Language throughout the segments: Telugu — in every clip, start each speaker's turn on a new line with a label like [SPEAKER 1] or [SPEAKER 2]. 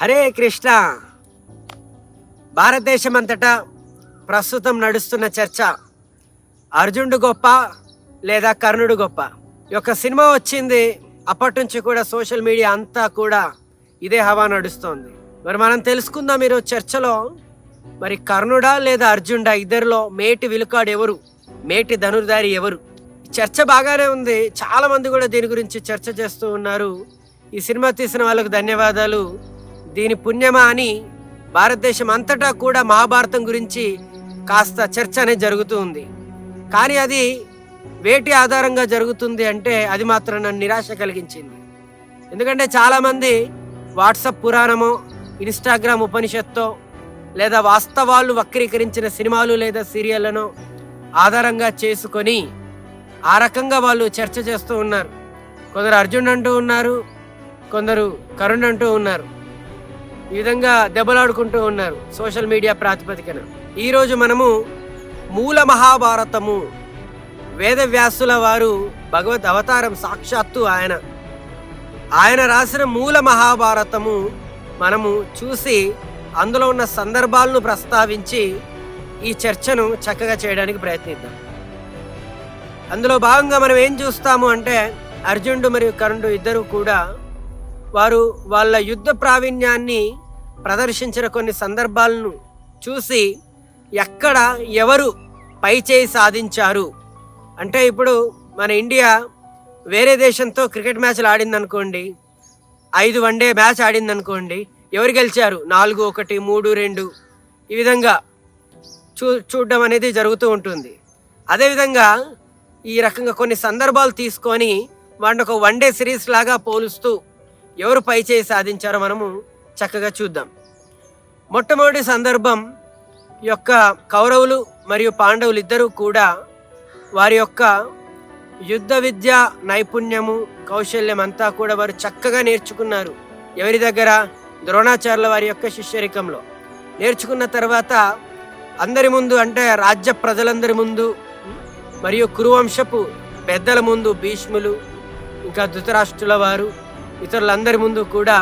[SPEAKER 1] హరే కృష్ణ. భారతదేశం అంతటా ప్రస్తుతం నడుస్తున్న చర్చ అర్జునుడు గొప్ప లేదా కర్ణుడు గొప్ప. ఈ యొక్క సినిమా వచ్చింది అప్పటి నుంచి కూడా సోషల్ మీడియా అంతా కూడా ఇదే హవా నడుస్తోంది. మరి మనం తెలుసుకుందాం మీరు చర్చలో మరి కర్ణుడా లేదా అర్జునుడా ఇద్దరిలో మేటి విలుకాడు ఎవరు? మేటి ధనుర్ధారి ఎవరు? చర్చ బాగానే ఉంది. చాలామంది కూడా దీని గురించి చర్చ చేస్తూ ఉన్నారు. ఈ సినిమా తీసిన వాళ్ళకు ధన్యవాదాలు. దీని పుణ్యమా అని భారతదేశం అంతటా కూడా మహాభారతం గురించి కాస్త చర్చ అనేది జరుగుతూ ఉంది. కానీ అది వేటి ఆధారంగా జరుగుతుంది అంటే అది మాత్రం నన్ను నిరాశ కలిగించింది. ఎందుకంటే చాలామంది వాట్సప్ పురాణమో ఇన్స్టాగ్రామ్ ఉపనిషత్తో లేదా వాస్తవాలు వక్రీకరించిన సినిమాలు లేదా సీరియళ్ళను ఆధారంగా చేసుకొని ఆ రకంగా వాళ్ళు చర్చ చేస్తూ ఉన్నారు. కొందరు అర్జున్ అంటూ ఉన్నారు కొందరు కరుణ్ అంటూ ఉన్నారు. ఈ విధంగా దెబ్బలాడుకుంటూ ఉన్నారు సోషల్ మీడియా ప్రాతిపదికన. ఈరోజు మనము మూల మహాభారతము. వేదవ్యాసుల వారు భగవద్ అవతారం సాక్షాత్తు ఆయన. ఆయన రాసిన మూల మహాభారతము మనము చూసి అందులో ఉన్న సందర్భాలను ప్రస్తావించి ఈ చర్చను చక్కగా చేయడానికి ప్రయత్నిద్దాం. అందులో భాగంగా మనం ఏం చూస్తాము అంటే అర్జునుడు మరియు కరుణుడు ఇద్దరు కూడా వారు వాళ్ళ యుద్ధ ప్రావీణ్యాన్ని ప్రదర్శించిన కొన్ని సందర్భాలను చూసి ఎక్కడ ఎవరు పై చేయి సాధించారు? అంటే ఇప్పుడు మన ఇండియా వేరే దేశంతో క్రికెట్ మ్యాచ్లు ఆడిందనుకోండి ఐదు వన్డే మ్యాచ్ ఆడింది అనుకోండి ఎవరు గెలిచారు? నాలుగు ఒకటి మూడు రెండు. ఈ విధంగా చూ చూడడం అనేది జరుగుతూ ఉంటుంది. అదేవిధంగా ఈ రకంగా కొన్ని సందర్భాలు తీసుకొని వాటిని ఒక వన్డే సిరీస్ లాగా పోలుస్తూ ఎవరు పై చేయి సాధించారో మనము చక్కగా చూద్దాం. మొట్టమొదటి సందర్భం యొక్క కౌరవులు మరియు పాండవులు ఇద్దరూ కూడా వారి యొక్క యుద్ధ విద్య నైపుణ్యము కౌశల్యం అంతా కూడా వారు చక్కగా నేర్చుకున్నారు. ఎవరి దగ్గర? ద్రోణాచార్యుల వారి యొక్క శిష్యరికంలో. నేర్చుకున్న తర్వాత అందరి ముందు అంటే రాజ్య ప్రజలందరి ముందు మరియు కురువంశపు పెద్దల ముందు భీష్ములు ఇంకా ధృతరాష్ట్రుల వారు ఇతరులందరి ముందు కూడా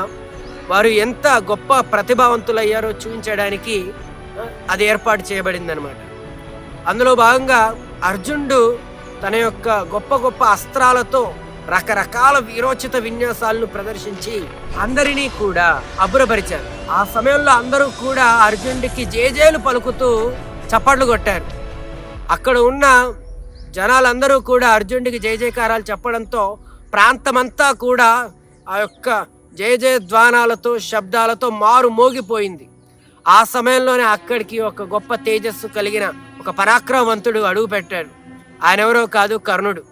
[SPEAKER 1] వారు ఎంత గొప్ప ప్రతిభావంతులయ్యారో చూపించడానికి అది ఏర్పాటు చేయబడింది అనమాట అందులో భాగంగా అర్జునుడు తన యొక్క గొప్ప గొప్ప అస్త్రాలతో రకరకాల వీరోచిత విన్యాసాలను ప్రదర్శించి అందరినీ కూడా అబ్బురపరిచారు. ఆ సమయంలో అందరూ కూడా అర్జునుడికి జేజేలు పలుకుతూ చప్పట్లు కొట్టారు. అక్కడ ఉన్న జనాలందరూ కూడా అర్జునుడికి జయజయకారాలు చెప్పడంతో ప్రాంతమంతా కూడా ఆ యొక్క జయ జయధ్వానాలతో శబ్దాలతో మారు మోగిపోయింది. ఆ సమయంలోనే అక్కడికి ఒక గొప్ప తేజస్సు కలిగిన ఒక పరాక్రమవంతుడు అడుగు పెట్టాడు. ఆయన ఎవరో కాదు కర్ణుడు.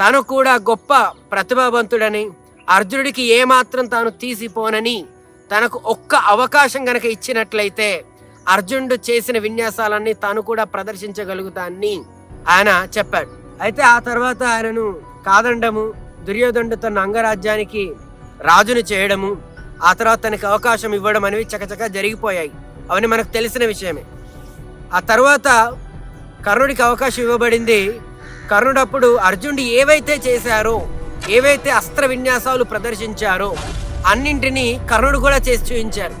[SPEAKER 1] తను కూడా గొప్ప ప్రతిభావంతుడని అర్జునుడికి ఏమాత్రం తాను తీసిపోనని తనకు ఒక్క అవకాశం గనక ఇచ్చినట్లయితే అర్జునుడు చేసిన విన్యాసాలన్నీ తాను కూడా ప్రదర్శించగలుగుతాన్ని ఆయన చెప్పాడు. అయితే ఆ తర్వాత ఆయనను కాదండము దుర్యోధనుడు తన అంగరాజ్యానికి రాజును చేయడము ఆ తర్వాత తనకి అవకాశం ఇవ్వడం అనేవి చకచక జరిగిపోయాయి. అవన్నీ మనకు తెలిసిన విషయమే. ఆ తర్వాత కర్ణుడికి అవకాశం ఇవ్వబడింది. కర్ణుడు అప్పుడు అర్జునుడు ఏవైతే చేశారో ఏవైతే అస్త్ర విన్యాసాలు ప్రదర్శించారో అన్నింటినీ కర్ణుడు కూడా చేసి చూపించారు.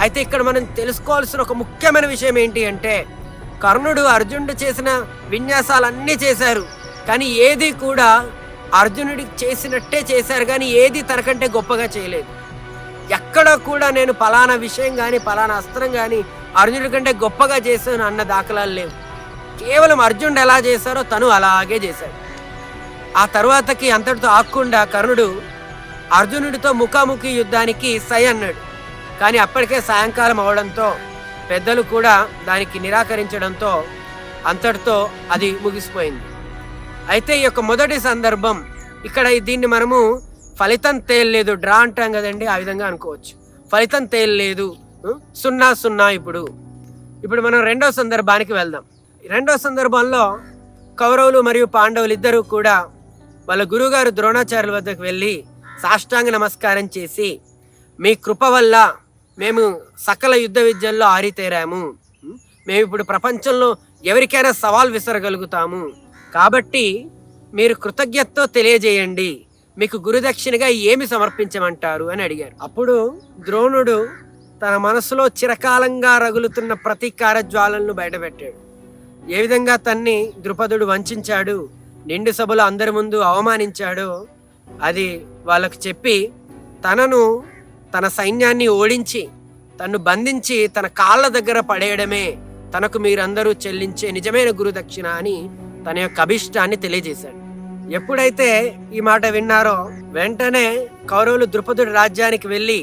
[SPEAKER 1] అయితే ఇక్కడ మనం తెలుసుకోవాల్సిన ఒక ముఖ్యమైన విషయం ఏంటి అంటే కర్ణుడు అర్జునుడు చేసిన విన్యాసాలన్నీ చేశారు. కానీ ఏది కూడా అర్జునుడికి చేసినట్టే చేశారు కానీ ఏది తనకంటే గొప్పగా చేయలేదు. ఎక్కడ కూడా నేను పలానా విషయం కానీ పలానా అస్త్రం కానీ అర్జునుడి కంటే గొప్పగా చేశాను అన్న దాఖలాలు లేవు. కేవలం అర్జునుడు ఎలా చేశారో తను అలాగే చేశాడు. ఆ తర్వాతకి అంతటితో ఆకుండా కర్ణుడు అర్జునుడితో ముఖాముఖి యుద్ధానికి సై అన్నాడు. కానీ అప్పటికే సాయంకాలం అవడంతో పెద్దలు కూడా దానికి నిరాకరించడంతో అంతటితో అది ముగిసిపోయింది. అయితే ఈ యొక్క మొదటి సందర్భం ఇక్కడ దీన్ని మనము ఫలితం తేలలేదు డ్రా అంటాం కదండి ఆ విధంగా అనుకోవచ్చు. ఫలితం తేలలేదు సున్నా సున్నా ఇప్పుడు. ఇప్పుడు మనం రెండో సందర్భానికి వెళ్దాం. రెండో సందర్భంలో కౌరవులు మరియు పాండవులు ఇద్దరూ కూడా వాళ్ళ గురువుగారు ద్రోణాచార్యుల వద్దకు వెళ్ళి సాష్టాంగ నమస్కారం చేసి మీ కృప వల్ల మేము సకల యుద్ధ విద్యల్లో ఆరితేరాము. మేము ఇప్పుడు ప్రపంచంలో ఎవరికైనా సవాల్ విసరగలుగుతాము. కాబట్టి మీరు కృతజ్ఞతతో తెలియజేయండి. మీకు గురుదక్షిణగా ఏమి సమర్పించమంటారు అని అడిగారు. అప్పుడు ద్రోణుడు తన మనసులో చిరకాలంగా రగులుతున్న ప్రతీకార జ్వాలలను బయటపెట్టాడు. ఏ విధంగా తన్ని ద్రుపదుడు వంచాడు నిండు సభలో అందరి ముందు అవమానించాడో అది వాళ్ళకు చెప్పి తనను తన సైన్యాన్ని ఓడించి తన్ను బంధించి తన కాళ్ళ దగ్గర పడేయడమే తనకు మీరందరూ చెల్లించే నిజమైన గురుదక్షిణ అని తన యొక్క అభిష్టాన్ని తెలియజేశాడు. ఎప్పుడైతే ఈ మాట విన్నారో వెంటనే కౌరవులు ద్రుపదుడి రాజ్యానికి వెళ్ళి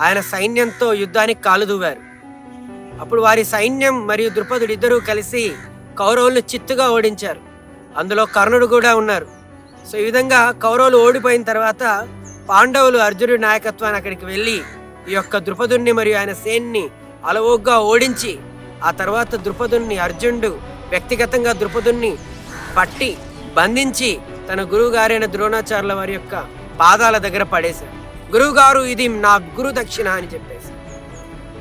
[SPEAKER 1] ఆయన సైన్యంతో యుద్ధానికి కాలుదూవారు అప్పుడు వారి సైన్యం మరియు ద్రుపదుడు ఇద్దరూ కలిసి కౌరవులను చిత్తుగా ఓడించారు. అందులో కర్ణుడు కూడా ఉన్నారు. సో ఈ విధంగా కౌరవులు ఓడిపోయిన తర్వాత పాండవులు అర్జునుడి నాయకత్వాన్ని అక్కడికి వెళ్ళి ఈ యొక్క ద్రుపదుణ్ణి మరియు ఆయన సేన్ని అలవోగ్గా ఓడించి ఆ తర్వాత ద్రుపదుణ్ణి అర్జునుడు వ్యక్తిగతంగా ద్రుపదుణ్ణి పట్టి బంధించి తన గురువుగారైన ద్రోణాచార్యుల వారి యొక్క పాదాల దగ్గర పడేశాడు. గురువుగారు ఇది నా గురు దక్షిణ అని చెప్పేసి.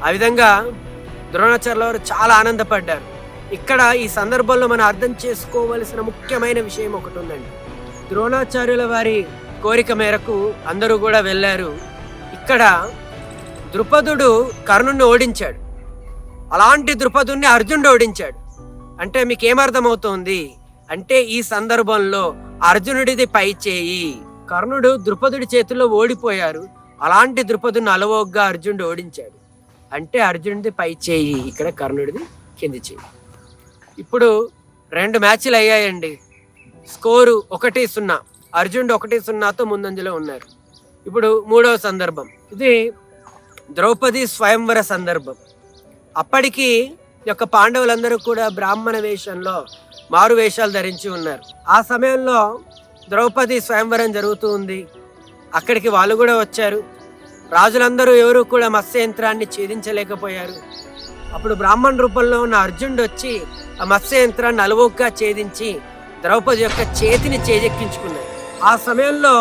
[SPEAKER 1] ఆ విధంగా ద్రోణాచార్యుల వారు చాలా ఆనందపడ్డారు. ఇక్కడ ఈ సందర్భంలో మనం అర్థం చేసుకోవలసిన ముఖ్యమైన విషయం ఒకటి ఉందండి. ద్రోణాచార్యుల వారి కోరిక మేరకు అందరూ కూడా వెళ్ళారు. ఇక్కడ ద్రుపదుడు కర్ణుని ఓడించాడు. అలాంటి ద్రుపదుణ్ణి అర్జునుడు ఓడించాడు. అంటే మీకు ఏమర్థమవుతోంది అంటే ఈ సందర్భంలో అర్జునుడిది పై చేయి. కర్ణుడు ద్రుపదుడి చేతిలో ఓడిపోయారు. అలాంటి ద్రుపదుని అలవోగ్గా అర్జునుడు ఓడించాడు. అంటే అర్జునుడిది పై చేయి ఇక్కడ కర్ణుడిది కింది చేయి. ఇప్పుడు రెండు మ్యాచ్లు అయ్యాయండి. స్కోరు ఒకటి సున్నా. అర్జునుడు ఒకటి సున్నాతో ముందంజలో ఉన్నారు. ఇప్పుడు మూడవ సందర్భం. ఇది ద్రౌపది స్వయంవర సందర్భం. అప్పటికి యొక్క పాండవులందరూ కూడా బ్రాహ్మణ వేషంలో మారు వేషాలు ధరించి ఉన్నారు. ఆ సమయంలో ద్రౌపది స్వయంవరం జరుగుతూ ఉంది. అక్కడికి వాళ్ళు కూడా వచ్చారు. రాజులందరూ ఎవరు కూడా మత్స్య యంత్రాన్ని ఛేదించలేకపోయారు. అప్పుడు బ్రాహ్మణ రూపంలో ఉన్న అర్జునుడు వచ్చి ఆ మత్స్య యంత్రాన్ని అలవోగ్గా ఛేదించి ద్రౌపది యొక్క చేతిని చేజెక్కించుకున్నాడు. ఆ సమయంలో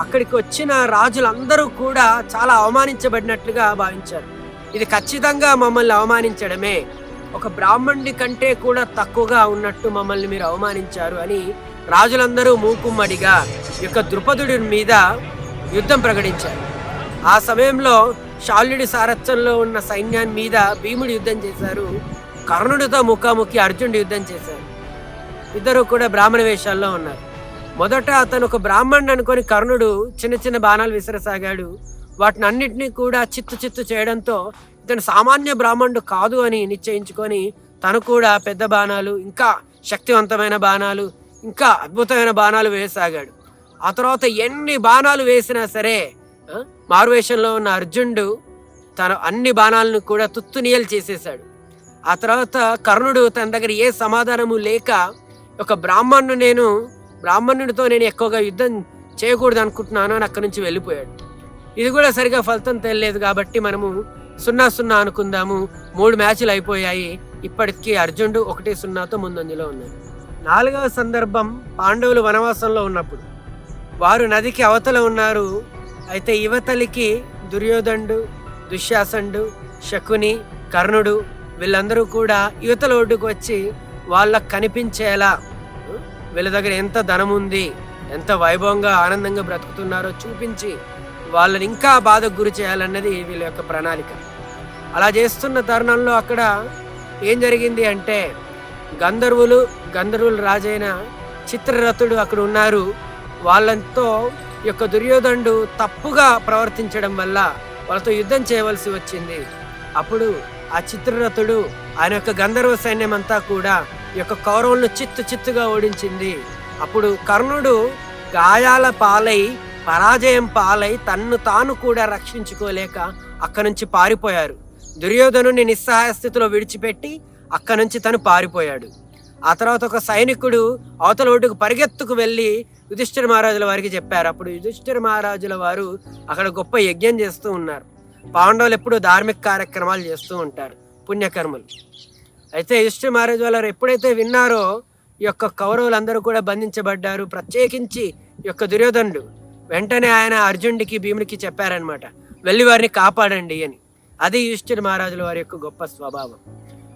[SPEAKER 1] అక్కడికి వచ్చిన రాజులందరూ కూడా చాలా అవమానించబడినట్లుగా భావించారు. ఇది ఖచ్చితంగా మమ్మల్ని అవమానించడమే. ఒక బ్రాహ్మణుడి కంటే కూడా తక్కువగా ఉన్నట్టు మమ్మల్ని మీరు అవమానించారు అని రాజులందరూ మూకుమ్మడిగా యొక్క ద్రుపదుడి మీద యుద్ధం ప్రకటించారు. ఆ సమయంలో శాల్యుడి సారథ్యంలో ఉన్న సైన్యాన్ని మీద భీముడు యుద్ధం చేశారు. కర్ణుడితో ముఖాముఖి అర్జునుడు యుద్ధం చేశారు. ఇద్దరు కూడా బ్రాహ్మణ వేషాల్లో ఉన్నారు. మొదట అతను ఒక బ్రాహ్మణుడు అనుకొని కర్ణుడు చిన్న చిన్న బాణాలు విసరసాగాడు. వాటిని అన్నిటినీ కూడా చిత్తు చిత్తు చేయడంతో ఇతను సామాన్య బ్రాహ్మణుడు కాదు అని నిశ్చయించుకొని తను కూడా పెద్ద బాణాలు ఇంకా శక్తివంతమైన బాణాలు ఇంకా అద్భుతమైన బాణాలు వేసాగాడు ఆ తర్వాత ఎన్ని బాణాలు వేసినా సరే మారువేషంలో ఉన్న అర్జునుడు తన అన్ని బాణాలను కూడా తుత్తునియలు చేసేశాడు. ఆ తర్వాత కర్ణుడు తన దగ్గర ఏ సమాధానము లేక ఒక బ్రాహ్మణుడు నేను బ్రాహ్మణుడితో నేను ఎక్కువగా యుద్ధం చేయకూడదు అనుకుంటున్నాను అని అక్కడి నుంచి వెళ్ళిపోయాడు. ఇది కూడా సరిగా ఫలితం తెలియలేదు కాబట్టి మనము సున్నా సున్నా అనుకుందాము. మూడు మ్యాచ్లు అయిపోయాయి. ఇప్పటికీ అర్జునుడు ఒకటి సున్నాతో ముందంజలో ఉన్నారు నాలుగవ సందర్భం పాండవులు వనవాసంలో ఉన్నప్పుడు. వారు నదికి అవతల ఉన్నారు. అయితే యువతలికి దుర్యోధనుడు దుశ్శాసనుడు శకుని కర్ణుడు వీళ్ళందరూ కూడా యువతల ఒడ్డుకు వచ్చి వాళ్ళకు కనిపించేలా వీళ్ళ దగ్గర ఎంత ధనం ఉంది ఎంత వైభవంగా ఆనందంగా బ్రతుకుతున్నారో చూపించి వాళ్ళని ఇంకా బాధకు గురి చేయాలన్నది వీళ్ళ యొక్క ప్రణాళిక. అలా చేస్తున్న తరుణంలో అక్కడ ఏం జరిగింది అంటే గంధర్వులు గంధర్వులు రాజైన చిత్రరథుడు అక్కడ ఉన్నారు. వాళ్ళతో యొక్క దుర్యోధనుడు తప్పుగా ప్రవర్తించడం వల్ల వాళ్ళతో యుద్ధం చేయవలసి వచ్చింది. అప్పుడు ఆ చిత్రరథుడు ఆయన యొక్క గంధర్వ సైన్యం అంతా కూడా ఈ యొక్క కౌరవులను చిత్తు చిత్తుగా ఓడించింది. అప్పుడు కర్ణుడు గాయాల పాలై పరాజయం పాలై తన్ను తాను కూడా రక్షించుకోలేక అక్కడి నుంచి పారిపోయారు. దుర్యోధనుని నిస్సహాయ స్థితిలో విడిచిపెట్టి అక్కడి నుంచి తను పారిపోయాడు. ఆ తర్వాత ఒక సైనికుడు అవతల ఒడ్డుకు పరిగెత్తుకు వెళ్ళి యుధిష్ఠిర మహారాజుల వారికి చెప్పారు. అప్పుడు యుధిష్ఠిర మహారాజుల వారు అక్కడ గొప్ప యజ్ఞం చేస్తూ ఉన్నారు. పాండవులు ఎప్పుడూ ధార్మిక కార్యక్రమాలు చేస్తూ ఉంటారు. పుణ్యకర్మలు. అయితే యుధిష్ఠిర మహారాజు వారు ఎప్పుడైతే విన్నారో ఈ యొక్క కౌరవులందరూ కూడా బంధించబడ్డారు. ప్రత్యేకించి ఈ యొక్క దుర్యోధనుడు. వెంటనే ఆయన అర్జునుడికి భీముడికి చెప్పారనమాట వెళ్ళి వారిని కాపాడండి అని. అది యుధిష్ఠిర మహారాజుల వారి యొక్క గొప్ప స్వభావం.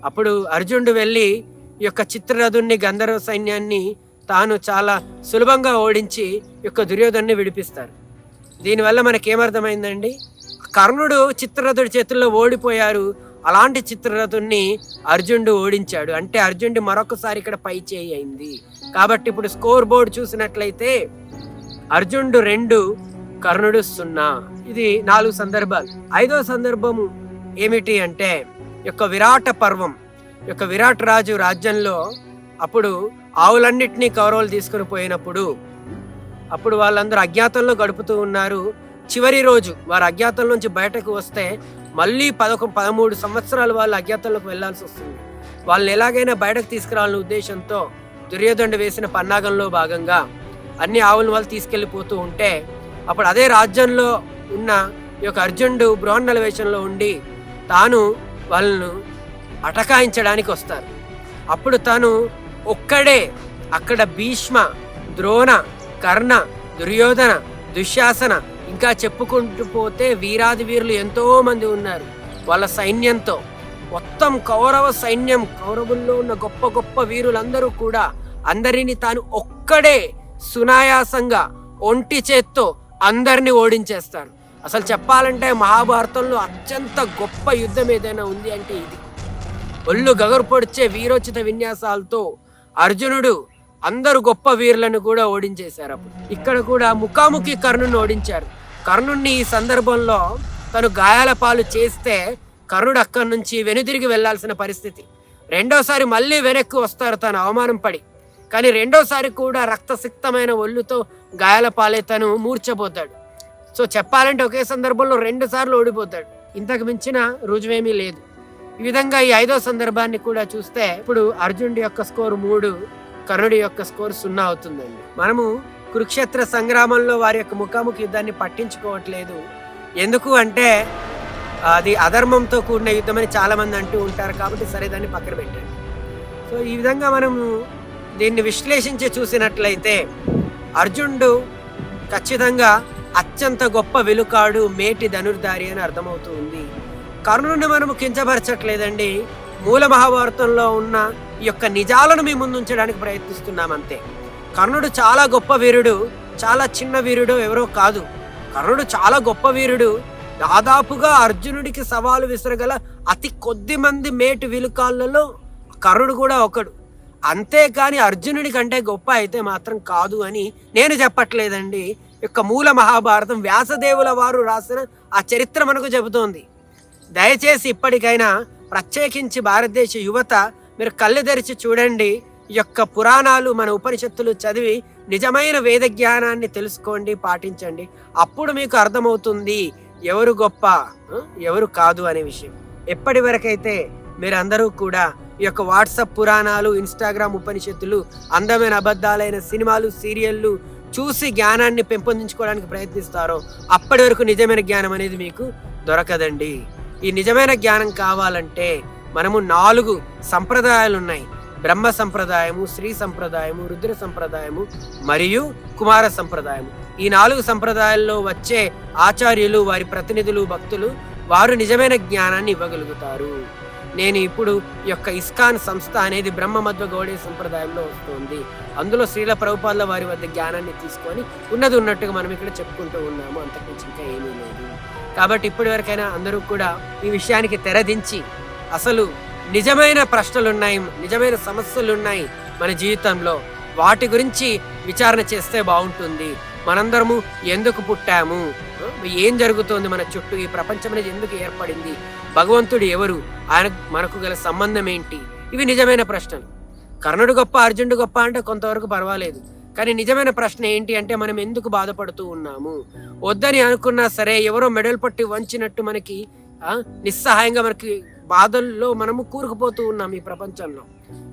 [SPEAKER 1] అప్పుడు అర్జునుడు వెళ్ళి ఈ యొక్క చిత్రరథుణ్ణి గంధర్వ సైన్యాన్ని తాను చాలా సులభంగా ఓడించి ఈ యొక్క దుర్యోధన్ని విడిపిస్తారు. దీనివల్ల మనకేమర్థమైందండి? కర్ణుడు చిత్రరథుడి చేతుల్లో ఓడిపోయారు. అలాంటి చిత్రరథుణ్ణి అర్జునుడు ఓడించాడు. అంటే అర్జునుడి మరొకసారి ఇక్కడ పై చేయి అయింది. కాబట్టి ఇప్పుడు స్కోర్ బోర్డు చూసినట్లయితే అర్జునుడు రెండు కర్ణుడు సున్నా. ఇది నాలుగు సందర్భాలు. ఐదో సందర్భము ఏమిటి అంటే యొక్క విరాట పర్వం. యొక్క విరాట్ రాజు రాజ్యంలో అప్పుడు ఆవులన్నిటినీ కౌరవులు తీసుకుని పోయినప్పుడు అప్పుడు వాళ్ళందరూ అజ్ఞాతంలో గడుపుతూ ఉన్నారు. చివరి రోజు వారు అజ్ఞాతం నుంచి బయటకు వస్తే మళ్ళీ పదకొ పదమూడు సంవత్సరాలు వాళ్ళు అజ్ఞాతంలోకి వెళ్ళాల్సి వస్తుంది. వాళ్ళని ఎలాగైనా బయటకు తీసుకురావాలనే ఉద్దేశంతో దుర్యోధనుడు వేసిన పన్నాగంలో భాగంగా అన్ని ఆవులను వాళ్ళు తీసుకెళ్ళిపోతూ ఉంటే అప్పుడు అదే రాజ్యంలో ఉన్న ఈ యొక్క అర్జునుడు బృహన్నల వేషంలో ఉండి తాను వాళ్ళను అటకాయించడానికి వస్తారు. అప్పుడు తాను ఒక్కడే అక్కడ భీష్మ ద్రోణ కర్ణ దుర్యోధన దుశ్శాసన ఇంకా చెప్పుకుంటూ పోతే వీరాది వీరులు ఎంతోమంది ఉన్నారు. వాళ్ళ సైన్యంతో మొత్తం కౌరవ సైన్యం కౌరవుల్లో ఉన్న గొప్ప గొప్ప వీరులందరూ కూడా అందరిని తాను ఒక్కడే సునాయాసంగా ఒంటి చేత్తో అందరిని ఓడించేస్తారు. అసలు చెప్పాలంటే మహాభారతంలో అత్యంత గొప్ప యుద్ధం ఏదైనా ఉంది అంటే ఇది. ఒళ్ళు గగరు పొడిచే వీరోచిత విన్యాసాలతో అర్జునుడు అందరు గొప్ప వీరులను కూడా ఓడించేశారు అప్పుడు. ఇక్కడ కూడా ముఖాముఖి కర్ణుని ఓడించారు. కర్ణుణ్ణి ఈ సందర్భంలో తను గాయాల పాలు చేస్తే కర్ణుడు అక్కడి నుంచి వెనుదిరిగి వెళ్ళాల్సిన పరిస్థితి. రెండోసారి మళ్ళీ వెనక్కి వస్తారు తను అవమానం పడి. కానీ రెండోసారి కూడా రక్తసిక్తమైన ఒళ్ళుతో గాయాల పాలే తను మూర్చబోతాడు. సో చెప్పాలంటే ఒకే సందర్భంలో రెండు సార్లు ఓడిపోతాడు. ఇంతకు మించిన రుజువేమీ లేదు. ఈ విధంగా ఈ ఐదో సందర్భాన్ని కూడా చూస్తే ఇప్పుడు అర్జునుడి యొక్క స్కోర్ మూడు కర్ణుడి యొక్క స్కోర్ సున్నా అవుతుందండి. మనము కురుక్షేత్ర సంగ్రామంలో వారి యొక్క ముఖాముఖి యుద్ధాన్ని పట్టించుకోవట్లేదు. ఎందుకు అంటే అది అధర్మంతో కూడిన యుద్ధం అని చాలామంది అంటూ ఉంటారు కాబట్టి సరే దాన్ని పక్కన పెట్టండి. సో ఈ విధంగా మనము దీన్ని విశ్లేషించి చూసినట్లయితే అర్జునుడు ఖచ్చితంగా అత్యంత గొప్ప వెలుకాడు మేటి ధనుర్ధారి అని అర్థమవుతూ ఉంది కర్ణుడిని మనము కించపరచట్లేదండి. మూల మహాభారతంలో ఉన్న ఈ యొక్క నిజాలను మీ ముందుంచడానికి ప్రయత్నిస్తున్నామంతే ప్రయత్నిస్తున్నాం అంతే. కర్ణుడు చాలా గొప్ప వీరుడు చాలా చిన్న వీరుడు ఎవరో కాదు. కర్ణుడు చాలా గొప్ప వీరుడు. దాదాపుగా అర్జునుడికి సవాలు విసరగల అతి కొద్ది మంది మేటి విలుకాళ్ళలో కర్ణుడు కూడా ఒకడు. అంతేకాని అర్జునుడి కంటే గొప్ప అయితే మాత్రం కాదు అని నేను చెప్పట్లేదండి. యొక్క మూల మహాభారతం వ్యాసదేవుల వారు రాసిన ఆ చరిత్ర మనకు చెబుతోంది. దయచేసి ఇప్పటికైనా ప్రత్యేకించి భారతదేశ యువత మీరు కళ్ళు తెరిచి చూడండి. ఈ యొక్క పురాణాలు మన ఉపనిషత్తులు చదివి నిజమైన వేద జ్ఞానాన్ని తెలుసుకోండి పాటించండి. అప్పుడు మీకు అర్థమవుతుంది ఎవరు గొప్ప ఎవరు కాదు అనే విషయం. ఎప్పటి వరకైతే మీరందరూ కూడా ఈ యొక్క వాట్సాప్ పురాణాలు ఇన్స్టాగ్రామ్ ఉపనిషత్తులు అందమైన అబద్ధాలైన సినిమాలు సీరియళ్ళు చూసి జ్ఞానాన్ని పెంపొందించుకోవడానికి ప్రయత్నిస్తారో అప్పటి వరకు నిజమైన జ్ఞానం అనేది మీకు దొరకదండి. ఈ నిజమైన జ్ఞానం కావాలంటే మనము నాలుగు సంప్రదాయాలు ఉన్నాయి. బ్రహ్మ సంప్రదాయము శ్రీ సంప్రదాయము రుద్ర సంప్రదాయము మరియు కుమార సంప్రదాయము. ఈ నాలుగు సంప్రదాయాల్లో వచ్చే ఆచార్యులు వారి ప్రతినిధులు భక్తులు వారు నిజమైన జ్ఞానాన్ని ఇవ్వగలుగుతారు. నేను ఇప్పుడు యొక్క ఇస్కాన్ సంస్థ అనేది బ్రహ్మ మధ్వ గౌడే సంప్రదాయంలో వస్తుంది. అందులో శ్రీల ప్రభుపాల వారి వద్ద జ్ఞానాన్ని తీసుకొని ఉన్నది ఉన్నట్టుగా మనం ఇక్కడ చెప్పుకుంటూ ఉన్నాము. అంతకుమించి ఇంకా ఏమీ లేదు. కాబట్టి ఇప్పటి వరకైనా అందరూ కూడా ఈ విషయానికి తెరదించి అసలు నిజమైన ప్రశ్నలున్నాయి నిజమైన సమస్యలు ఉన్నాయి మన జీవితంలో. వాటి గురించి విచారణ చేస్తే బాగుంటుంది. మనందరము ఎందుకు పుట్టాము? ఏం జరుగుతోంది మన చుట్టూ? ఈ ప్రపంచం అనేది ఎందుకు ఏర్పడింది? భగవంతుడు ఎవరు? ఆయన మనకు గల సంబంధం ఏంటి? ఇవి నిజమైన ప్రశ్నలు. కర్ణుడు గొప్ప అర్జునుడు గొప్ప అంటే కొంతవరకు పర్వాలేదు. కానీ నిజమైన ప్రశ్న ఏంటి అంటే మనం ఎందుకు బాధపడుతూ ఉన్నాము? వద్దని అనుకున్నా సరే ఎవరో మెడల్ పట్టి వంచినట్టు మనకి నిస్సహాయంగా మనకి బాధల్లో మనము కూరుకుపోతూ ఉన్నాం ఈ ప్రపంచంలో.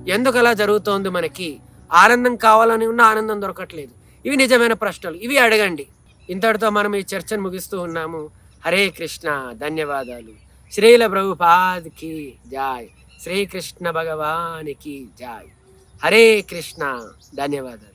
[SPEAKER 1] ఎందుకు అలా జరుగుతోంది మనకి? ఆనందం కావాలని ఉన్న ఆనందం దొరకట్లేదు. ఇవి నిజమైన ప్రశ్నలు. ఇవి అడగండి. ఇంతటితో మనం ఈ చర్చను ముగిస్తూ ఉన్నాము. హరే కృష్ణ ధన్యవాదాలు. శ్రీల ప్రభుపాద్కి జాయ్. శ్రీకృష్ణ భగవానికి జాయ్. హరే కృష్ణ ధన్యవాదాలు.